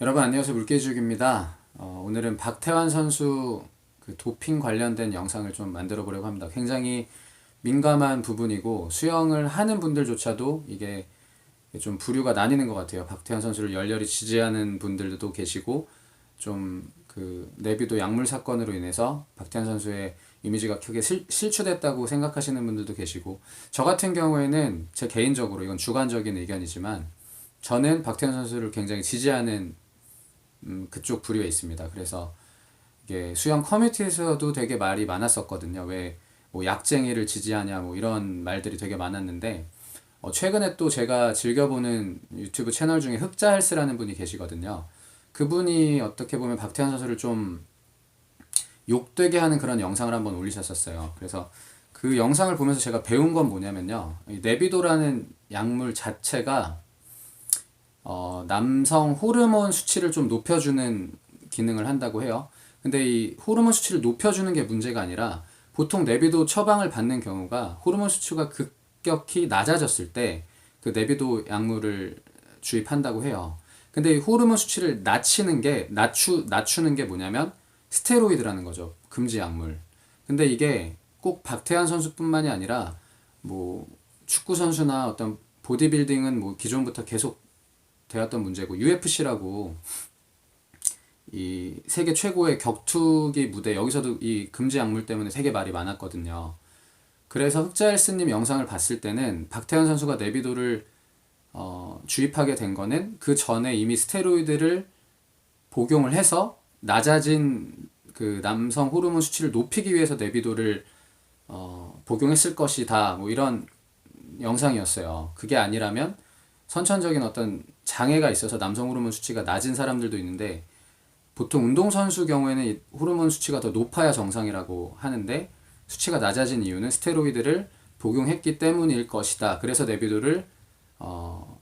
여러분 안녕하세요 물개죽입니다. 어, 오늘은 박태환 선수 그 도핑 관련된 영상을 좀 만들어 보려고 합니다. 굉장히 민감한 부분이고 수영을 하는 분들조차도 이게 좀 부류가 나뉘는 것 같아요. 박태환 선수를 열렬히 지지하는 분들도 계시고 좀 그 내비도 약물 사건으로 인해서 박태환 선수의 이미지가 크게 실, 실추됐다고 생각하시는 분들도 계시고 저 같은 경우에는 제 개인적으로 이건 주관적인 의견이지만 저는 박태환 선수를 굉장히 지지하는 음, 그쪽 부류에 있습니다. 그래서 이게 수영 커뮤니티에서도 되게 말이 많았었거든요. 왜 뭐 약쟁이를 지지하냐 뭐 이런 말들이 되게 많았는데 어, 최근에 또 제가 즐겨보는 유튜브 채널 중에 흑자헬스라는 분이 계시거든요. 그분이 어떻게 보면 박태환 선수를 좀 욕되게 하는 그런 영상을 한번 올리셨었어요. 그래서 그 영상을 보면서 제가 배운 건 뭐냐면요. 이 네비도라는 약물 자체가 어, 남성 호르몬 수치를 좀 높여주는 기능을 한다고 해요. 근데 이 호르몬 수치를 높여주는 게 문제가 아니라 보통 네비도 처방을 받는 경우가 호르몬 수치가 급격히 낮아졌을 때그 네비도 약물을 주입한다고 해요. 근데 이 호르몬 수치를 낮추는 게 낮추 낮추는 게 뭐냐면 스테로이드라는 거죠. 금지 약물. 근데 이게 꼭 박태환 선수뿐만이 아니라 뭐 축구 선수나 어떤 보디빌딩은 뭐 기존부터 계속 되었던 문제고 UFC라고 이 세계 최고의 격투기 무대 여기서도 이 금지 약물 때문에 되게 말이 많았거든요. 그래서 흑자헬스님 영상을 봤을 때는 박태환 선수가 네비도를 어, 주입하게 된 거는 그 전에 이미 스테로이드를 복용을 해서 낮아진 그 남성 호르몬 수치를 높이기 위해서 네비도를 어, 복용했을 것이다 뭐 이런 영상이었어요. 그게 아니라면 선천적인 어떤 장애가 있어서 남성 호르몬 수치가 낮은 사람들도 있는데 보통 운동선수 경우에는 이 호르몬 수치가 더 높아야 정상이라고 하는데 수치가 낮아진 이유는 스테로이드를 복용했기 때문일 것이다. 그래서 네비도를 어,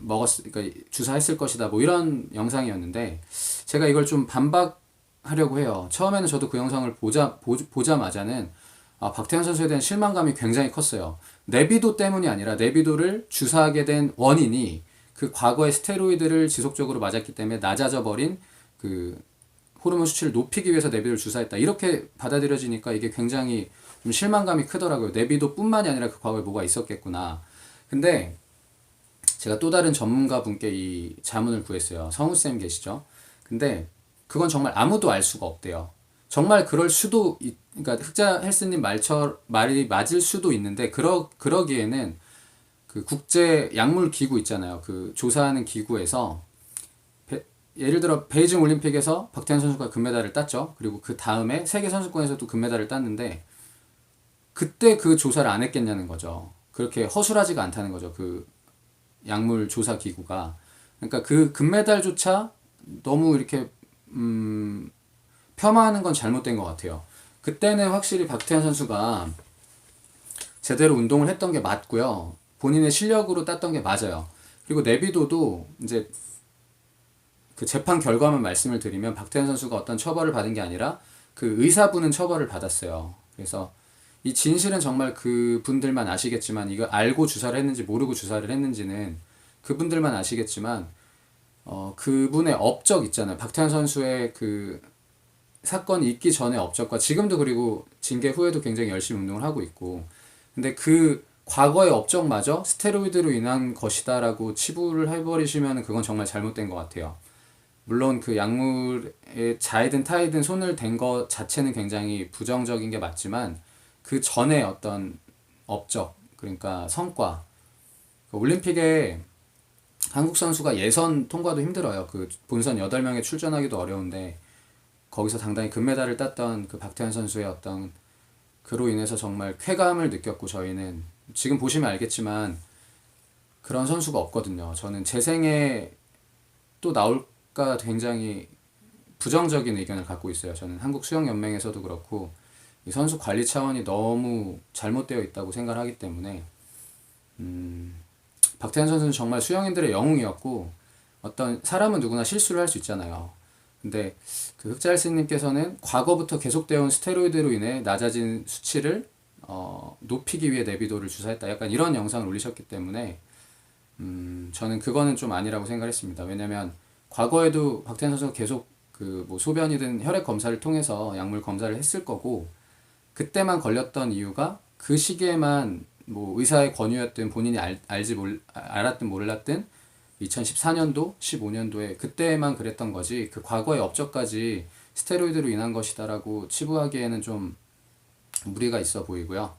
먹었, 그러니까 주사했을 것이다. 뭐 이런 영상이었는데 제가 이걸 좀 반박하려고 해요. 처음에는 저도 그 영상을 보자 보, 보자마자는 아, 박태환 선수에 대한 실망감이 굉장히 컸어요. 네비도 때문이 아니라 네비도를 주사하게 된 원인이 그 과거의 스테로이드를 지속적으로 맞았기 때문에 낮아져 버린 그 호르몬 수치를 높이기 위해서 네비도를 주사했다. 이렇게 받아들여지니까 이게 굉장히 좀 실망감이 크더라고요. 네비도뿐만이 아니라 그 과거에 뭐가 있었겠구나. 근데 제가 또 다른 전문가 분께 이 자문을 구했어요. 성우 쌤 계시죠? 근데 그건 정말 아무도 알 수가 없대요. 정말 그럴 수도 있, 그러니까 흑자 헬스님 말처 말이 맞을 수도 있는데 그러 그러기에는 그 국제 약물 기구 있잖아요. 그 조사하는 기구에서 배, 예를 들어 베이징 올림픽에서 박태환 선수가 금메달을 땄죠. 그리고 그 다음에 세계 선수권에서도 금메달을 땄는데 그때 그 조사를 안 했겠냐는 거죠. 그렇게 허술하지가 않다는 거죠. 그 약물 조사 기구가 그러니까 그 금메달조차 너무 이렇게 음 폄하하는 건 잘못된 것 같아요. 그때는 확실히 박태환 선수가 제대로 운동을 했던 게 맞고요. 본인의 실력으로 땄던 게 맞아요. 그리고 네비도도 이제 그 재판 결과만 말씀을 드리면 박태환 선수가 어떤 처벌을 받은 게 아니라 그 의사분은 처벌을 받았어요. 그래서 이 진실은 정말 그 분들만 아시겠지만 이거 알고 주사를 했는지 모르고 주사를 했는지는 그분들만 아시겠지만 어 그분의 업적 있잖아요. 박태환 선수의 그 사건이 있기 전에 업적과 지금도 그리고 징계 후에도 굉장히 열심히 운동을 하고 있고 근데 그 과거의 업적마저 스테로이드로 인한 것이다라고 치부를 해버리시면 그건 정말 잘못된 것 같아요. 물론 그 약물에 자이든 타이든 손을 댄 것 자체는 굉장히 부정적인 게 맞지만 그 전에 어떤 업적 그러니까 성과 그 올림픽에 한국 선수가 예선 통과도 힘들어요. 그 본선 8명에 출전하기도 어려운데 거기서 당당히 금메달을 땄던 그 박태환 선수의 어떤 그로 인해서 정말 쾌감을 느꼈고 저희는 지금 보시면 알겠지만 그런 선수가 없거든요. 저는 제 생에 또 나올까 굉장히 부정적인 의견을 갖고 있어요. 저는 한국 수영 연맹에서도 그렇고 이 선수 관리 차원이 너무 잘못되어 있다고 생각하기 때문에 음, 박태환 선수는 정말 수영인들의 영웅이었고 어떤 사람은 누구나 실수를 할 수 있잖아요. 근데 그 흑자일스님께서는 과거부터 계속되어 온 스테로이드로 인해 낮아진 수치를 어, 높이기 위해 내비도를 주사했다. 약간 이런 영상을 올리셨기 때문에 음, 저는 그거는 좀 아니라고 생각했습니다. 왜냐면 과거에도 박태환 선수가 계속 그 뭐 소변이든 혈액 검사를 통해서 약물 검사를 했을 거고 그때만 걸렸던 이유가 그 시기에만 뭐 의사의 권유였든 본인이 알, 알지 몰, 아- 알았든 몰랐든 2014년도, 15년도에 그때만 그랬던 거지 그 과거의 업적까지 스테로이드로 인한 것이다라고 치부하기에는 좀 무리가 있어 보이고요.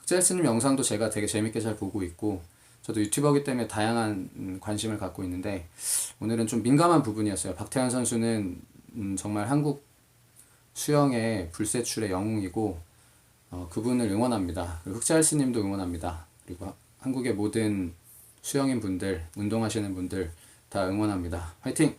흑자일스님 영상도 제가 되게 재밌게 잘 보고 있고 저도 유튜버기 때문에 다양한 음, 관심을 갖고 있는데 오늘은 좀 민감한 부분이었어요. 박태환 선수는 음, 정말 한국 수영의 불세출의 영웅이고 어, 그분을 응원합니다. 흑자일스님도 응원합니다. 그리고 하- 한국의 모든 수영인 분들, 운동하시는 분들 다 응원합니다. 화이팅!